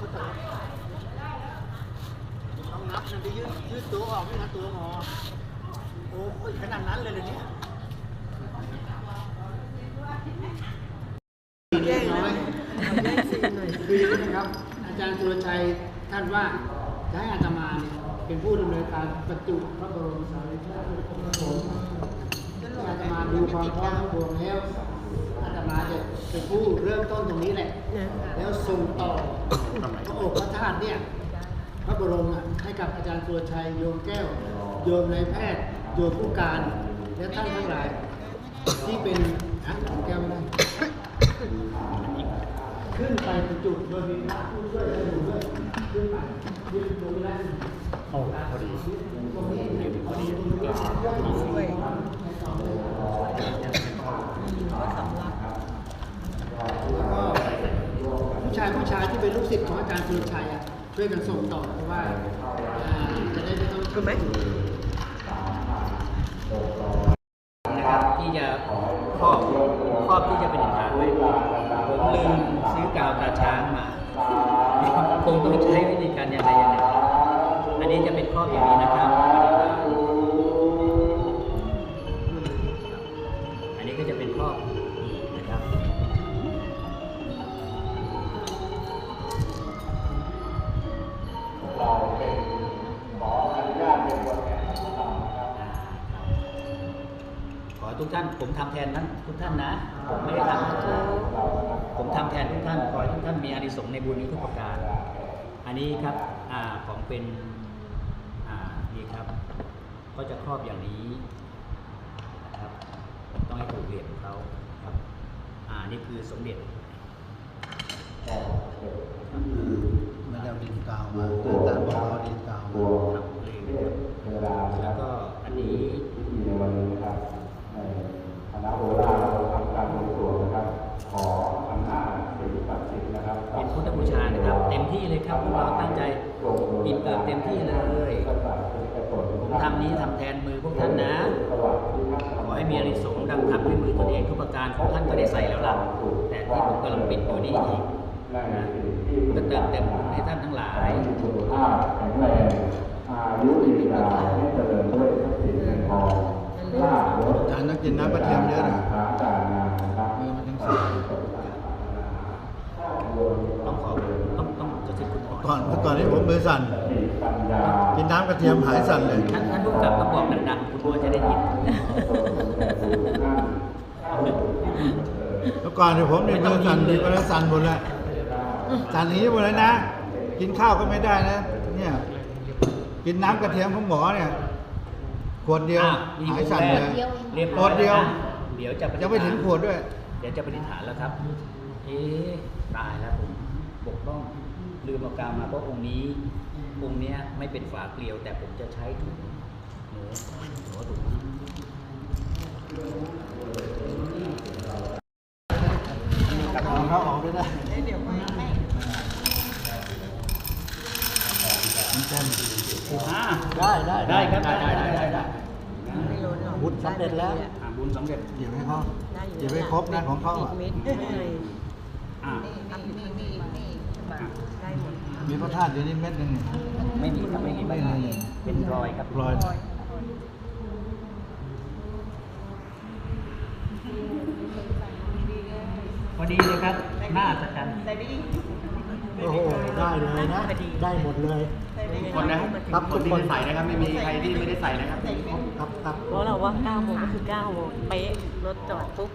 ต้องนับนะไปยืดยืดตัวออกไม่นะตัวงอโอ้ยขนาดนั้นเลยเลยเนี่ยเล็กน้อยคือย่างนี้นะครับ อาจารย์สุรชัยท่านว่าจะให้อาตมาเนี่ยเป็นผู้ดำเนินการบรรจุพระบรมสารีริกธาตุพระสงฆ์อาตมาดูความพร้อมทั้งปวงแล้วอาตมาจะเป็นผู้เริ่มต้นตรงนี้แหละ แล้วส่งต่อ ตุเนี่ยพระบรมให้กับอาจารย์สุรชัยโยมแก้ว โยมนายแพทย์ โยมผู้การ และท่านทั้งหลาย ที่เป็นอะแก้วไม่ได้ขึ้นไปประจุโดยมีพระผู้ช่วยและอยู่ด้วยนตรงนั้น โอ้พอดี ตรงนี้พอดีตรงนี้ช่วยแล้วก็ผู้ชายผู้ชายที่ เป็นลูกศิษย์ของอาจารย์สุรชัยอะช่วยกันส่งต่อเพราะว่าอ่าจะได้ไม่ต้องถูกไหมนะครับที่จะครอบครอบที่จะเป็นฐานไว้ผมลืมซื้อกาวตาช้างมาคงต้องใช้วิธีการอย่างไรอย่างหนึ่งครับอันนี้จะเป็นครอบอย่างนี้นะครับ ทุกท่าน ผมทำแทนท่านทุกท่านนะ ผมไม่ได้ทำผมทำแทนทุกท่านขอให้ทุกท่านมีอานิสงส์ในบุญนี้ทุกประการ อันนี้ครับอ่าของเป็นอ่านี่ครับ ก็จะครอบอย่างนี้นะครับ ต้องให้ถูกเหรียญของเขาครับ อ่านี่คือสมเด็จ ไม่ได้เอาดินกาวมาแต่อาจารย์บอกเอาดินกาวมา ครับเลยครับแล้วก็อันนี้ ในวันนี้นะครับในคณะโบราณเราทำการบวงสรวงนะครับ ขออำนาจสิ่งศักดิ์สิทธิ์นะครับ เป็นพุทธบูชานะครับ เต็ม ที่เลยครับพวกเราตั้งใจปิดเปิดเต็มที่เลยผมทำนี้ทำแทนมือพวกท่านนะ ขอให้มีอานิสงส์ดังทำด้วยมือตนเองทุกประการของท่านก็ได้ใส่แล้วล่ะ แต่ที่ผมกำลังปิดอยู่นี่อีกนะก็เติมเต็มบุญให้ท่านทั้งหลายสุขภาพแข็งแรงอายุยืนยาวให้เจริญด้วยทรัพย์สินเงินทองลาภยศอาจารย์ต้องกินน้ำกระเทียมเยอะนะ ค้าการงานนะครับ มือมันถึงสี ต้องขอต้องต้องจะสิคุณหมอ ก่อนเมื่อก่อนนี้ผมมือสั่นปัญญากินน้ำกระเทียมหายสั่นเลยท่านท่านผู้กำกับต้องบอกดังๆคุณหมอจะได้ยินเมื่อก่อนเนี่ยผมเนี่ยมือสั่นดีไปแล้วสั่นหมดแล้วสั่นอย่างนี้หมดเลยนะ กินข้าวก็ไม่ได้นะ เนี่ย กินน้ำกระเทียมของหมอเนี่ยขวดเดียวอะมีหายคนสั่นแรเลกยเรียบขร้อวยดเดียวนะเดี๋ยวจะปฏิยังไม่ถึงขวดด้วย เดี๋ยวจะปฏิฐานแล้วครับ เอ๊ะตายแล้วผม บกต้องลืมเอากาวมาเพราะองค์นี้องค์เนี้ยไม่เป็นฝาเกลียว แต่ผมจะใช้ถุงหนูหัวถุงตัดของเขาออกด้วยนะมันเต็มอ่าได้ได้ได้ครับได้ได้ได้ได้ได้ไม่ล้นหรอกวุฒิสำเร็จแล้วบุญสำเร็จเดี๋ยวให้เขาได้อเดี๋ยวไม่ครบนะของเขาอะ มดมีพระธาตุอยู่นี่เม็ดหนึ่งนี่ไม่มีครับไม่มีไม่มี เป็นรอยครับรอย พอดีเลยครับหน้าสัจจันโอ้โห ได้เลยนะ ได้หมดเลยคนนะครับทุกคนใส่นะครับ ไม่มีใครที่ไม่ได้ใส่นะครับ ครับครับ เพราะเราว่า9โมงก็คือ9โมงเป๊ะรถจอดปุ๊บ